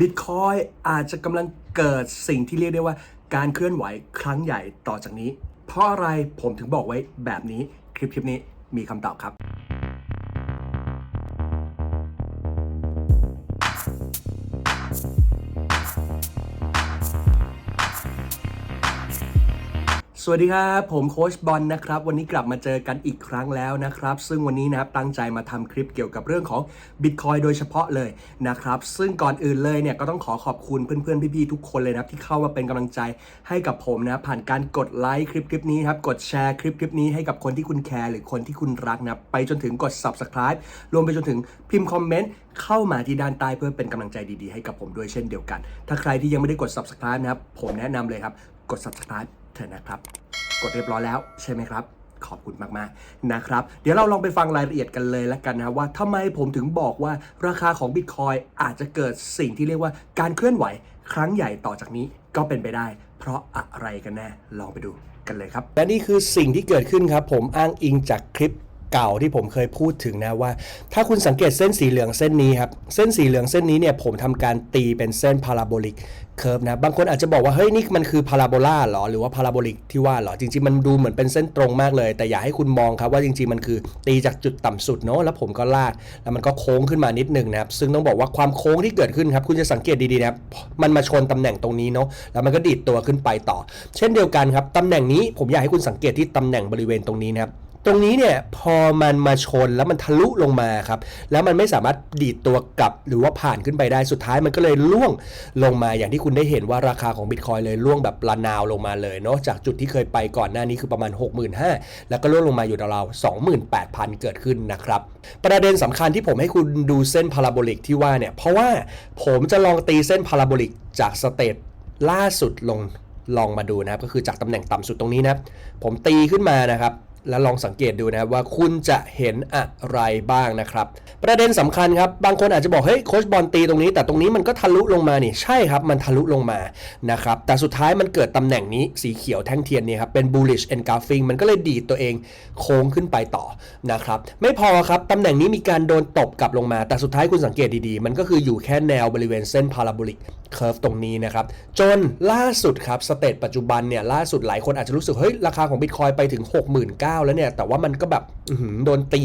บิตคอยอาจจะกำลังเกิดสิ่งที่เรียกได้ว่าการเคลื่อนไหวครั้งใหญ่ต่อจากนี้ เพราะอะไรผมถึงบอกไว้แบบนี้คลิปคลิปนี้มีคำตอบครับ วัสดีครับ ผมโคชบอลนะครับ วันนี้กลับมาเจอกันอีกครั้งแล้วนะครับ ซึ่งวันนี้นะครับตั้งใจมาทำคลิปเกี่ยวกับเรื่องของ Bitcoin โดยเฉพาะเลยนะครับ ซึ่งก่อนอื่นเลยเนี่ยก็ต้องขอขอบคุณเพื่อนๆ พี่ๆ ทุกคนเลยนะครับที่เข้ามาเป็นกำลังใจให้กับผมนะผ่านการกดไลค์คลิปคลิปนี้ครับกดแชร์คลิปคลิปนี้ให้กับคนที่คุณแคร์หรือคนที่คุณรักนะไปจนถึงกด subscribe รวมไปจนถึงพิมพ์คอมเมนต์เข้ามาที่ด้านใต้เพื่อเป็นกำลังใจดีๆให้กับผมด้วยเช่นเดียวกัน ถ้าใครที่ยังไม่ได้กด subscribe นะครับผมแนะนำเลยครับกด subscribe เถอะนะครับ กดเรียบร้อยแล้วใช่ไหมครับ ขอบคุณมากๆนะครับ เดี๋ยวเราลองไปฟังรายละเอียดกันเลยแล้วกันนะว่าทำไมผมถึงบอกว่าราคาของบิตคอยอาจจะเกิดสิ่งที่เรียกว่าการเคลื่อนไหว ครั้งใหญ่ต่อจากนี้ก็เป็นไปได้ เพราะอะไรกันแน่ลองไปดูกันเลยครับและนี่คือสิ่งที่เกิดขึ้นครับ ผมอ้างอิงจากคลิป เก่าที่ผมเคยพูดถึงนะว่า ถ้าคุณสังเกตเส้นสีเหลืองเส้นนี้ครับ เส้นสีเหลืองเส้นนี้เนี่ยผมทำการตีเป็นเส้นพาราโบลิกเคิร์ฟนะ บางคนอาจจะบอกว่า เฮ้ย นี่มันคือพาราโบลาหรอ หรือว่าพาราโบลิกที่ว่าหรอ จริง ๆ มันดูเหมือนเป็นเส้นตรงมากเลย แต่อย่าให้คุณมองครับว่าจริง ๆ มันคือตีจากจุดต่ำสุดเนาะแล้วผมก็ลาก แล้วมันก็โค้งขึ้นมานิดนึงนะครับ ซึ่งต้องบอกว่าความโค้งที่เกิดขึ้นครับ คุณจะสังเกตดีๆนะครับมันมาชนตำแหน่งตรงนี้เนาะ แล้วมันก็ดีดตัวขึ้นไปต่อ เช่นเดียวกันครับตำแหน่งนี้ผมอยากให้คุณสังเกตที่ตำแหน่งบริเวณตรงนี้นะครับ ตรงนี้เนี่ยพอมันมาชนแล้วมันทะลุลงมาครับ แล้วมันไม่สามารถดีดตัวกลับหรือว่าผ่านขึ้นไปได้สุดท้ายมันก็เลยล่วงลงมาอย่างที่คุณได้เห็นว่าราคาของบิตคอยเลยล่วงแบบระนาวลงมาเลยเนาะจากจุดที่เคยไปก่อนหน้านี้คือประมาณ 65,000 แล้วก็ล่วงลงมาอยู่ราวๆ28,000 เกิดขึ้นนะครับ ประเด็นสำคัญที่ผมให้คุณดูเส้นพาราโบลิกที่ว่าเนี่ยเพราะว่าผมจะลองตีเส้นพาราโบลิกจากสเตทล่าสุดลงลองมาดูนะครับก็คือจากตำแหน่งต่ำสุดตรงนี้นะผมตีขึ้นมานะครับ แล้วลองสังเกตดูนะครับว่าคุณจะเห็นอะไรบ้างนะครับ ประเด็นสำคัญครับ บางคนอาจจะบอกเฮ้ยโคชบอลตีตรงนี้ แต่ตรงนี้มันก็ทะลุลงมานี่ใช่ครับ มันทะลุลงมานะครับแต่สุดท้ายมันเกิดตำแหน่งนี้สีเขียวแท่งเทียนเนี่ยครับเป็น bullish engulfing มันก็เลยดีดตัวเองโค้งขึ้นไปต่อนะครับไม่พอครับตำแหน่งนี้มีการโดนตบกลับลงมา แต่สุดท้ายคุณสังเกตดีๆ มันก็คืออยู่แค่แนวบริเวณเส้นพาราโบลิกเคอร์ฟตรงนี้นะครับ จนล่าสุดครับสเตตปัจจุบันเนี่ย ล่าสุดหลายคนอาจจะรู้สึก เฮ้ย ราคาของบิตคอยไปถึง 69,000 แล้วเนี่ย แต่ว่ามันก็แบบโดนตี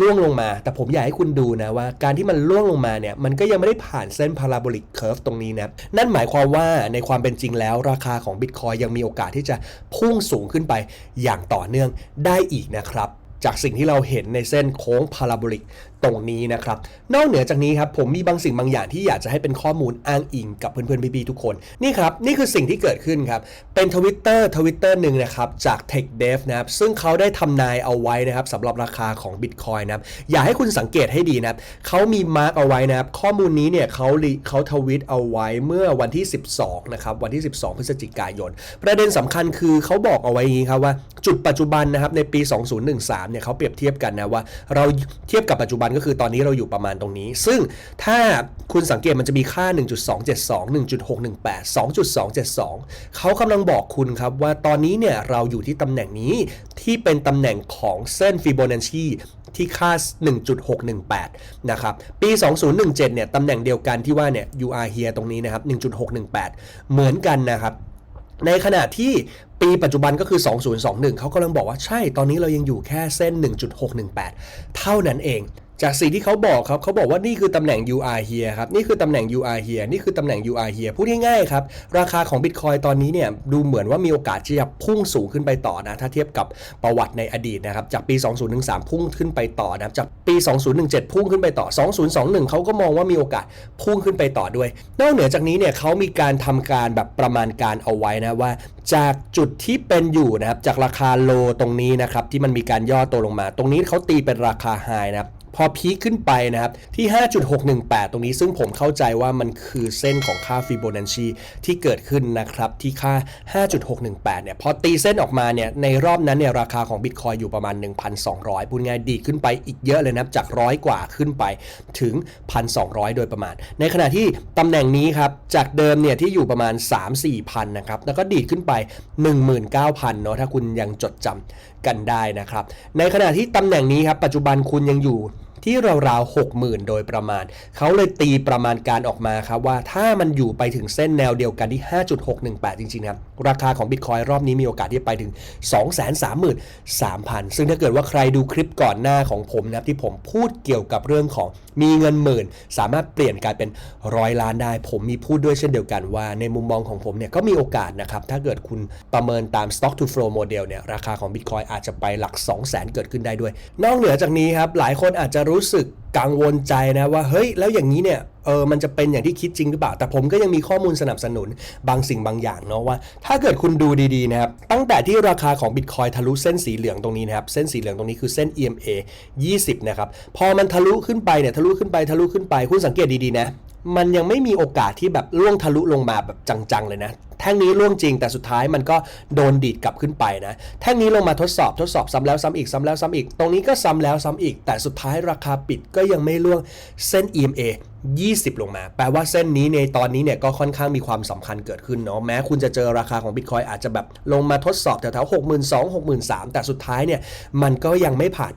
ล่วงลงมา แต่ผมอยากให้คุณดูนะว่า การที่มันล่วงลงมาเนี่ย มันก็ยังไม่ได้ผ่านเส้นพาราโบลิกเคอร์ฟตรงนี้นะ นั่นหมายความว่าในความเป็นจริงแล้ว ราคาของบิตคอยยังมีโอกาสที่จะพุ่งสูงขึ้นไปอย่างต่อเนื่องได้อีกนะครับจากสิ่งที่เราเห็นในเส้นโค้งพาราโบลิกตรงนี้นะครับ นอกเหนือจากนี้ครับผมมีบางสิ่งบางอย่างที่อยากจะให้เป็นข้อมูลอ้างอิงกับเพื่อนๆพี่ๆทุกคน นี่ครับ นี่คือสิ่งที่เกิดขึ้นครับ เป็นทวิตเตอร์ทวิตเตอร์หนึ่งนะครับ จาก TechDev นะครับ ซึ่งเขาได้ทำนายเอาไว้นะครับสำหรับราคาของ Bitcoin นะครับ อยากให้คุณสังเกตให้ดีนะครับเขามีมาร์กเอาไว้นะครับ ข้อมูลนี้เนี่ยเขาเขาทวิตเอาไว้เมื่อวันที่ 12 นะครับ วันที่ 12 พฤศจิกายน ประเด็นสำคัญคือเขาบอกเอาไว้อย่างนี้ครับว่าจุดปัจจุบันนะครับในปี 2013 เนี่ยเขาเปรียบเทียบกันนะว่าเราเทียบกับปัจจุบันก็คือตอนนี้เราอยู่ประมาณตรงนี้ ซึ่งถ้าคุณสังเกตมันจะมีค่า 1.272 1.618 2.272 เขากำลังบอกคุณครับว่าตอนนี้เนี่ยเราอยู่ที่ตำแหน่งนี้ที่เป็นตำแหน่งของเส้นฟิโบนัชชีที่ค่า 1.618 นะครับ ปี 2017 เนี่ย ตำแหน่งเดียวกันที่ว่าเนี่ย you are here ตรงนี้นะครับ 1.618 เหมือนกันนะครับ ในขณะที่ปีปัจจุบันก็คือ 2021 เขากำลังบอกว่าใช่ ตอนนี้เรายังอยู่แค่เส้น 1.618 เท่านั้นเอง จากสิ่งที่เขาบอกครับเขาบอกว่านี่คือตำแหน่ง you are here ครับ นี่คือตำแหน่ง you are here นี่คือตำแหน่ง you are here พูดง่ายๆครับ ราคาของ Bitcoin ตอนนี้เนี่ยดูเหมือนว่ามีโอกาสที่จะพุ่งสูงขึ้นไปต่อนะ ถ้าเทียบกับประวัติในอดีตนะครับ จากปี 2013 พุ่งขึ้นไปต่อนะจากปี 2017 พุ่งขึ้นไปต่อ 2021 เขาก็มองว่ามีโอกาสพุ่งขึ้นไปต่อด้วย นอกเหนือจากนี้เนี่ยเขามีการทำการแบบประมาณการเอาไว้นะว่า จากจุดที่เป็นอยู่นะครับจากราคาโลตรงนี้นะครับที่มันมีการย่อตัวลงมา ตรงนี้เขาตีเป็นราคาไฮนะครับ พอพีคขึ้นไปนะครับ ที่ 5.618 ตรงนี้ซึ่งผมเข้าใจว่ามันคือเส้นของค่าฟิโบนัชชีที่เกิดขึ้นนะครับ ที่ค่า 5.618 เนี่ย พอตีเส้นออกมาเนี่ย ในรอบนั้นเนี่ย ราคาของบิตคอยอยู่ประมาณ 1,200พูดง่ายดีขึ้นไปอีกเยอะเลยนะจากร้อยกว่าขึ้นไปถึง 1,200 โดยประมาณ ในขณะที่ตำแหน่งนี้ครับ จากเดิมเนี่ยที่อยู่ประมาณ 3-4พันนะครับ แล้วก็ดีดขึ้นไป 19,000 เนาะถ้าคุณยังจดจำกันได้นะครับ ในขณะที่ตำแหน่งนี้ครับปัจจุบันคุณยังอยู่ ที่ราวๆ60,000 โดยประมาณ เขาเลยตีประมาณการออกมาครับว่าถ้ามันอยู่ไปถึงเส้นแนวเดียวกันที่ 5.618 จริงๆครับราคาของ Bitcoin รอบนี้มีโอกาสที่ไปถึง 233,000 ซึ่งถ้าเกิดว่าใครดูคลิปก่อนหน้าของผมนะครับที่ผมพูดเกี่ยวกับเรื่องของมีเงินหมื่น สามารถเปลี่ยนกลายเป็นร้อยล้านได้ ผมมีพูดด้วยเช่นเดียวกันว่าในมุมมองของผมเนี่ยก็มีโอกาสนะครับถ้าเกิดคุณประเมินตาม stock to flow model เนี่ยราคาของ Bitcoin อาจจะไปหลัก 2 0 0 0 0 0 เกิดขึ้นได้ด้วย นอกเหนือจากนี้ครับหลายคนอาจจะรูู้้สึกกังวลใจนะว่าเฮ้ยแล้วอย่างนี้เนี่ยเออมันจะเป็นอย่างที่คิดจริงหรือเปล่า แต่ผมก็ยังมีข้อมูลสนับสนุนบางสิ่งบางอย่างเนาะว่า ถ้าเกิดคุณดูดีๆนะครับตั้งแต่ที่ราคาของ Bitcoin ทะลุเส้นสีเหลืองตรงนี้นะครับเส้นสีเหลืองตรงนี้คือเส้น EMA 20 นะครับพอมันทะลุขึ้นไปเนี่ยทะลุขึ้นไปทะลุขึ้นไปคุณสังเกตดีๆนะมันยังไม่มีโอกาสที่แบบล่วงทะลุลงมาแบบจังๆเลยนะแท่งนี้ล่วงจริงแต่สุดท้ายมันก็โดนดีดกลับขึ้นไปนะ แท่งนี้ลงมาทดสอบทดสอบซ้ำแล้วซ้ำอีกซ้ำแล้วซ้ำอีก ตรงนี้ก็ซ้ำแล้วซ้ำอีก แต่สุดท้ายราคาปิดก็ยังไม่ล่วงเส้น EMA 20 ลงมา แปลว่าเส้นนี้ในตอนนี้เนี่ยก็ค่อนข้างมีความสำคัญเกิดขึ้นเนาะ แม้คุณจะเจอราคาของ Bitcoin อาจจะแบบลงมาทดสอบแถวๆ 62,000 63,000 แต่สุดท้ายเนี่ยมันก็ยังไม่ผ่าน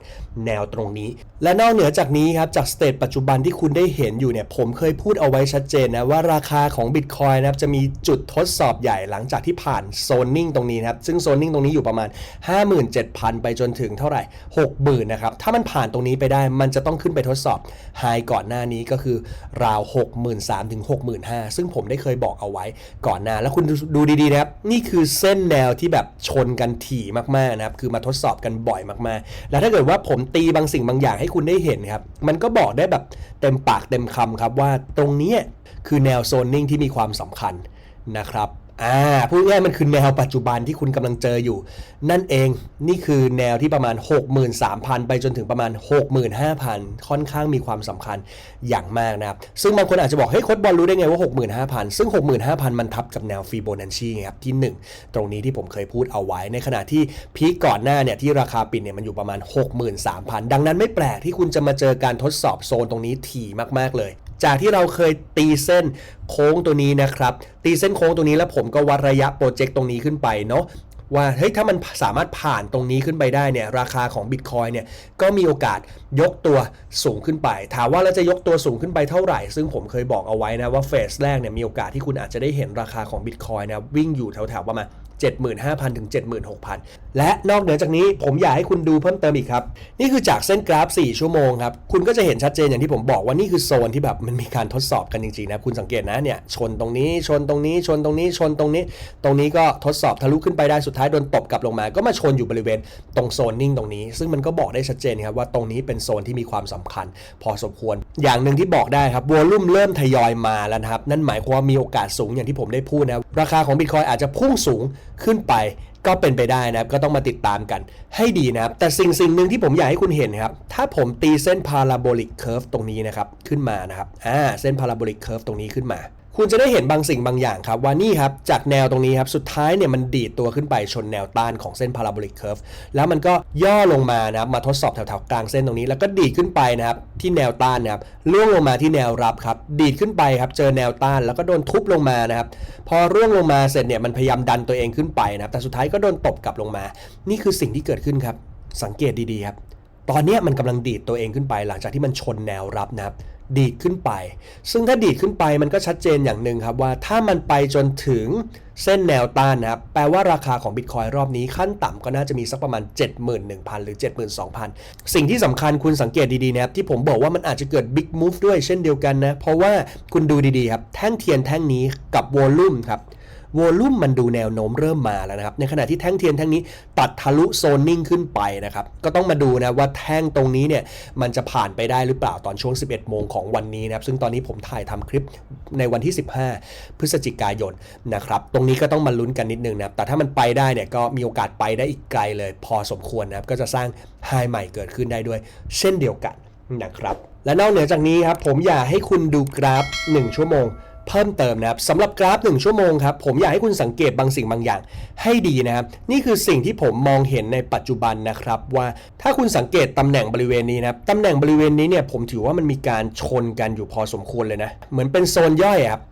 แนวตรงนี้ และนอกเหนือจากนี้ครับ จากสเตจปัจจุบันที่คุณได้เห็นอยู่เนี่ย ผมเคยพูดเอาไว้ชัดเจนนะว่าราคาของ Bitcoin นะครับจะมีจุดทดสอบใหญ่หลังจากที่ผ่านโซนนิ่งตรงนี้นะครับ ซึ่งโซนนิ่งตรงนี้อยู่ประมาณ 57,000 ไปจนถึงเท่าไหร่ 60,000นะครับ ถ้ามันผ่านตรงนี้ไปได้ มันจะต้องขึ้นไปทดสอบไฮก่อนหน้านี้ก็คือราว 63,000ถึง65,000 ซึ่งผมได้เคยบอกเอาไว้ก่อนหน้า แล้วคุณดูดีๆนะครับ นี่คือเส้นแนวที่แบบชนกันถี่มากๆนะครับ คือมาทดสอบกันบ่อยมากๆ แล้วถ้าเกิดว่าผมตีบางสิ่งบางอย่างให้คุณได้เห็นครับ มันก็บอกได้แบบเต็มปากเต็มคำครับว่าตรงนี้คือแนวโซนนิ่งที่มีความสำคัญ นะครับอ่าพูดง่ายมันคือแนวปัจจุบันที่คุณกำลังเจออยู่ นั่นเองนี่คือแนวที่ประมาณ 63,000 ไปจนถึงประมาณ 65,000 ค่อนข้างมีความสำคัญอย่างมากนะครับ ซึ่งบางคนอาจจะบอกเฮ้ยโค้ดบอลรู้ได้ไงว่า 65,000 ซึ่ง 65,000 มันทับกับแนวฟีโบนัชชีครับที่ 1 ตรงนี้ที่ผมเคยพูดเอาไว้ ในขณะที่พีคก่อนหน้าเนี่ยที่ราคาปิดเนี่ยมันอยู่ประมาณ 63,000 ดังนั้นไม่แปลกที่คุณจะมาเจอการทดสอบโซนตรงนี้ถี่มากๆเลย จากที่เราเคยตีเส้นโค้งตัวนี้นะครับ ตีเส้นโค้งตัวนี้แล้วผมก็วัดระยะโปรเจกต์ตรงนี้ขึ้นไปเนาะว่าเฮ้ยถ้ามันสามารถผ่านตรงนี้ขึ้นไปได้เนี่ยราคาของ Bitcoin เนี่ยก็มีโอกาสยกตัวสูงขึ้นไป ถามว่าเราจะยกตัวสูงขึ้นไปเท่าไหร่ ซึ่งผมเคยบอกเอาไว้นะว่าเฟสแรกเนี่ยมีโอกาสที่คุณอาจจะได้เห็นราคาของ Bitcoin นะวิ่งอยู่แถวๆประมาณ 75,000 ถึง 76,000 และนอกเหนือจากนี้ผมอยากให้คุณดูเพิ่มเติมอีกครับ นี่คือจากเส้นกราฟ 4 ชั่วโมงครับ คุณก็จะเห็นชัดเจนอย่างที่ผมบอกว่านี่คือโซนที่แบบมันมีการทดสอบกันจริงๆนะ คุณสังเกตนะเนี่ยชนตรงนี้ชนตรงนี้ชนตรงนี้ชนตรงนี้ ตรงนี้ก็ทดสอบทะลุขึ้นไปได้สุดท้ายโดนตบกลับลงมา ก็มาชนอยู่บริเวณตรงโซนนิ่งตรงนี้ ซึ่งมันก็บอกได้ชัดเจนครับว่าตรงนี้เป็นโซนที่มีความสำคัญ พอสมควร อย่างหนึ่งที่บอกได้ครับวอลุ่มเริ่มทยอยมาแล้วนะครับนั่นหมายความว่ามีโอกาสสูงอย่างที่ผมได้พูดนะราคาของ Bitcoin อาจจะพุ่งสูงขึ้นไปก็เป็นไปได้นะครับ ก็ต้องมาติดตามกันให้ดีนะครับ แต่สิ่งสิ่งหนึ่งที่ผมอยากให้คุณเห็นครับ ถ้าผมตีเส้น parabolic curve ตรงนี้นะครับ ขึ้นมานะครับอ่าเส้น parabolic curve ตรงนี้ขึ้นมา คุณจะได้เห็นบางสิ่งบางอย่างครับว่านี่ครับจากแนวตรงนี้ครับสุดท้ายเนี่ยมันดีดตัวขึ้นไปชนแนวต้านของเส้น parabolic curve แล้วมันก็ย่อลงมานะครับมาทดสอบแถวๆกลางเส้นตรงนี้ แล้วก็ดีดขึ้นไปนะครับที่แนวต้านนะครับล่วงลงมาที่แนวรับครับดีดขึ้นไปครับเจอแนวต้านแล้วก็โดนทุบลงมานะครับพอร่วงลงมาเสร็จเนี่ยมันพยายามดันตัวเองขึ้นไปนะครับแต่สุดท้ายก็โดนตบกลับลงมา นี่คือสิ่งที่เกิดขึ้นครับสังเกตดีๆครับตอนนี้มันกำลังดีดตัวเองขึ้นไปหลังจากที่มันชนแนวรับนะครับ ดีดขึ้นไป ซึ่งถ้าดีดขึ้นไปมันก็ชัดเจนอย่างหนึ่งครับว่าถ้ามันไปจนถึงเส้นแนวต้านนะครับ แปลว่าราคาของบิตคอยรอบนี้ขั้นต่ำก็น่าจะมีสักประมาณ 71,000 หรือ 72,000 สิ่งที่สำคัญคุณสังเกตดีๆนะครับ ที่ผมบอกว่ามันอาจจะเกิดบิ๊กมูฟด้วยเช่นเดียวกันนะ เพราะว่าคุณดูดีๆครับ แท่งเทียนแท่งนี้กับวอลลุ่มครับ วอลลุ่มมันดูแนวโน้มเริ่มมาแล้วนะครับ ในขณะที่แท่งเทียนแท่งนี้ตัดทะลุโซนนิ่งขึ้นไปนะครับ ก็ต้องมาดูนะว่าแท่งตรงนี้เนี่ยมันจะผ่านไปได้หรือเปล่าตอนช่วง 11 โมงของวันนี้นะครับ ซึ่งตอนนี้ผมถ่ายทำคลิปในวันที่ 15 พฤศจิกายนนะครับ ตรงนี้ก็ต้องมาลุ้นกันนิดนึงนะครับ แต่ถ้ามันไปได้เนี่ยก็มีโอกาสไปได้อีกไกลเลย พอสมควรนะครับ ก็จะสร้างไฮใหม่เกิดขึ้นได้ด้วย เช่นเดียวกันนะครับ และนอกเหนือจากนี้ครับผมอยากให้คุณดูกราฟ 1 ชั่วโมง เพิ่มเติมนะครับสำหรับกราฟ 1 ชั่วโมงครับผมอยากให้คุณสังเกตบางสิ่งบางอย่าง ให้ดีนะครับนี่คือสิ่งที่ผมมองเห็นในปัจจุบันนะครับว่าถ้าคุณสังเกตตำแหน่งบริเวณนี้นะครับตำแหน่งบริเวณนี้เนี่ยผมถือว่ามันมีการชนกันอยู่พอสมควรเลยนะเหมือนเป็นโซนย่อยครับ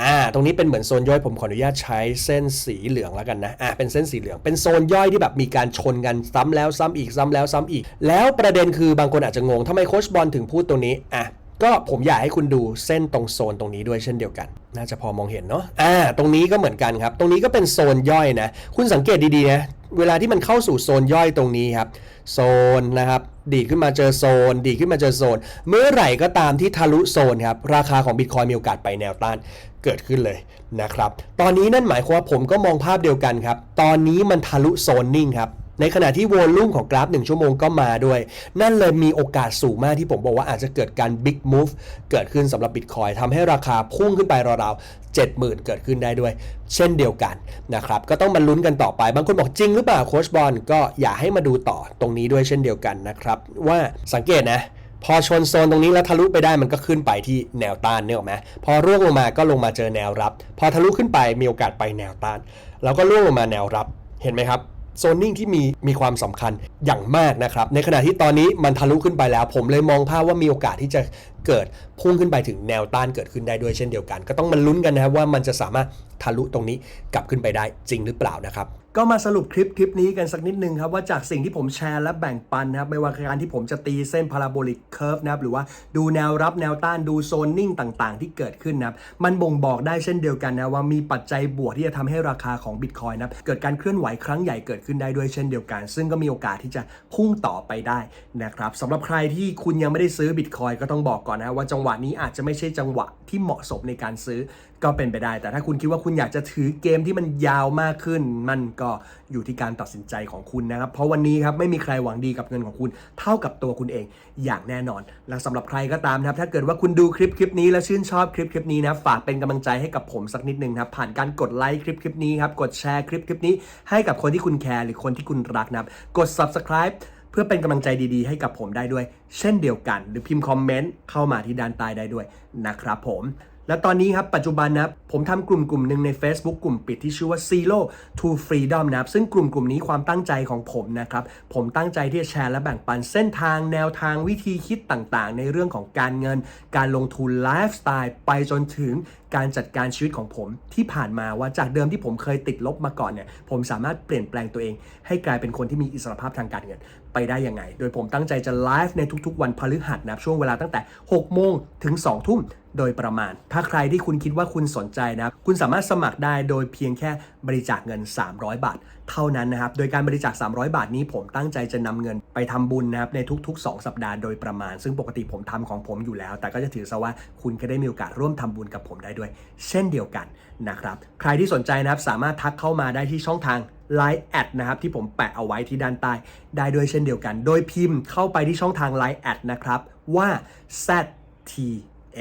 อ่า ตรงนี้เป็นเหมือนโซนย่อยผมขออนุญาตใช้เส้นสีเหลืองแล้วกันนะ อ่า เป็นเส้นสีเหลือง เป็นโซนย่อยที่แบบมีการชนกันซ้ำแล้วซ้ำอีกซ้ำแล้วซ้ำอีก แล้วประเด็นคือบางคนอาจจะงงทำไมโคชบอลถึงพูดตรงนี้ อะ ก็ผมอยากให้คุณดูเส้นตรงโซนตรงนี้ด้วยเช่นเดียวกัน น่าจะพอมองเห็นเนาะอ่าตรงนี้ก็เหมือนกันครับ ตรงนี้ก็เป็นโซนย่อยนะ คุณสังเกตดีๆนะเวลาที่มันเข้าสู่โซนย่อยตรงนี้ครับโซนนะครับ ดีขึ้นมาเจอโซน ดีขึ้นมาเจอโซน เมื่อไหร่ก็ตามที่ทะลุโซนครับราคาของบิตคอยมีโอกาสไปแนวต้านเกิดขึ้นเลยนะครับ ตอนนี้นั่นหมายความว่าผมก็มองภาพเดียวกันครับ ตอนนี้มันทะลุโซนนิ่งครับ ในขณะที่วอลลุ่มของกราฟ 1 ชั่วโมงก็มาด้วย นั่นเลยมีโอกาสสูงมากที่ผมบอกว่าอาจจะเกิดการ Big Move เกิดขึ้นสำหรับ Bitcoin ทำให้ราคาพุ่งขึ้นไปราวๆ70,000 เกิดขึ้นได้ด้วย เช่นเดียวกันนะครับ ก็ต้องมาลุ้นกันต่อไป บางคนบอกจริงหรือเปล่าโคชบอลก็อย่าให้มาดูต่อตรงนี้ด้วยเช่นเดียวกันนะครับว่าสังเกตนะพอชนโซนตรงนี้แล้วทะลุไปได้มันก็ขึ้นไปที่แนวต้านเนี่ยหรอไหมพอร่วงลงมาก็ลงมาเจอแนวรับ พอทะลุขึ้นไปมีโอกาสไปแนวต้าน แล้วก็ร่วงลงมาแนวรับเห็นไหมครับ โซนนิ่งที่มีมีความสำคัญอย่างมากนะครับ ในขณะที่ตอนนี้มันทะลุขึ้นไปแล้ว ผมเลยมองภาพว่ามีโอกาสที่จะเกิดพุ่งขึ้นไปถึงแนวต้านเกิดขึ้นได้ด้วยเช่นเดียวกัน ก็ต้องมันลุ้นกันนะครับว่ามันจะสามารถทะลุตรงนี้กลับขึ้นไปได้จริงหรือเปล่านะครับ ก็มาสรุปคลิปคลิปนี้กันสักนิดนึงครับว่าจากสิ่งที่ผมแชร์และแบ่งปันนะครับไม่ว่าการที่ผมจะตีเส้นพาราโบลิกเคอร์ฟนะครับหรือว่าดูแนวรับแนวต้านดูโซนนิ่งต่างๆ ที่เกิดขึ้นนะครับมันบ่งบอกได้เช่นเดียวกันนะว่ามีปัจจัยบวกที่จะทำให้ราคาของบิตคอยนะครับเกิดการเคลื่อนไหวครั้งใหญ่เกิดขึ้นได้ด้วยเช่นเดียวกัน ซึ่งก็มีโอกาสที่จะพุ่งต่อไปได้นะครับสำหรับใครที่คุณยังไม่ได้ซื้อบิตคอยก็ต้องบอกก่อนนะว่าจังหวะนี้อาจจะไม่ใช่จังหวะที่เหมาะสมในการซื้อก็เป็นไปได้ แต่ถ้าคุณคิดว่าคุณอยากจะถือเกมที่มันยาวมากขึ้นมันก็อยู่ที่การตัดสินใจของคุณนะครับ เพราะวันนี้ครับไม่มีใครหวังดีกับเงินของคุณ เท่ากับตัวคุณเองอย่างแน่นอน และสำหรับใครก็ตามนะครับ ถ้าเกิดว่าคุณดูคลิปคลิปนี้แล้วชื่นชอบคลิปคลิปนี้นะฝากเป็นกำลังใจให้กับผมสักนิดนึงนะครับผ่านการกดไลค์คลิปคลิปนี้ครับกดแชร์คลิปคลิปนี้ให้กับคนที่คุณแคร์หรือคนที่คุณรักนะครับกด subscribe เพื่อเป็นกำลังใจดีๆ ให้กับผมได้ด้วย เช่นเดียวกัน หรือพิมพ์คอมเมนต์เข้ามาที่ด้านใต้ได้ด้วยนะครับผม และตอนนี้ครับปัจจุบันนับผมทำกลุ่มกลุ่มหนึ่งใน Facebook กลุ่มปิดที่ชื่อว่า Zero to Freedom นะครับซึ่งกลุ่มกลุ่มนี้ความตั้งใจของผมนะครับ ผมตั้งใจที่จะแชร์และแบ่งปันเส้นทางแนวทางวิธีคิดต่างๆ ในเรื่องของการเงิน การลงทุนไลฟ์สไตล์ไปจนถึงการจัดการชีวิตของผมที่ผ่านมาว่าจากเดิมที่ผมเคยติดลบมาก่อนเนี่ยผมสามารถเปลี่ยนแปลงตัวเอง ให้กลายเป็นคนที่มีอิสรภาพทางการเงินไปได้ยังไง โดยผมตั้งใจจะไลฟ์ในทุกๆ วันพฤหัสนะช่วงเวลาตั้งแต่ 6 โมงถึง 2 ทุ่มโดยประมาณ ถ้าใครที่คุณคิดว่าคุณสนใจนะ คุณสามารถสมัครได้โดยเพียงแค่บริจาคเงิน 300 บาท เท่านั้นนะครับ โดยการบริจาค 300 บาทนี้ผมตั้งใจจะนำเงินไปทำบุญนะครับในทุก ๆ 2 สัปดาห์โดยประมาณ ซึ่งปกติผมทำของผมอยู่แล้ว แต่ก็จะถือซะว่าคุณก็ได้มีโอกาสร่วมทำบุญกับผมได้ด้วย เช่นเดียวกันนะครับ ใครที่สนใจนะครับสามารถทักเข้ามาได้ที่ช่องทาง Line แอดนะครับที่ผมแปะเอาไว้ที่ด้านใต้ได้ด้วยเช่นเดียวกัน โดยพิมพ์เข้าไปที่ช่องทาง Line แอดนะครับว่า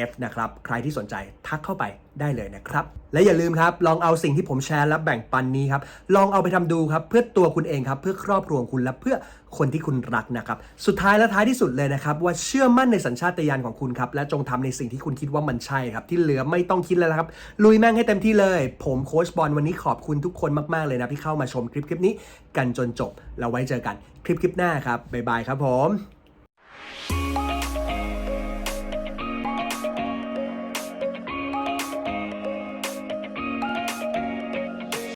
F นะครับ ใครที่สนใจทักเข้าไปได้เลยนะครับ และอย่าลืมครับ ลองเอาสิ่งที่ผมแชร์และแบ่งปันนี้ครับ ลองเอาไปทำดูครับ เพื่อตัวคุณเองครับ เพื่อครอบครัวของคุณและเพื่อคนที่คุณรักนะครับ สุดท้ายและท้ายที่สุดเลยนะครับ ว่าเชื่อมั่นในสัญชาตญาณของคุณครับ และจงทำในสิ่งที่คุณคิดว่ามันใช่ครับ ที่เหลือไม่ต้องคิดแล้วครับ ลุยแม่งให้เต็มที่เลย ผมโค้ชบอลวันนี้ขอบคุณทุกคนมากๆเลยนะที่เข้ามาชมคลิปคลิปนี้ กันจนจบแล้วไว้เจอกันคลิปคลิปหน้าครับบ๊ายบายครับผม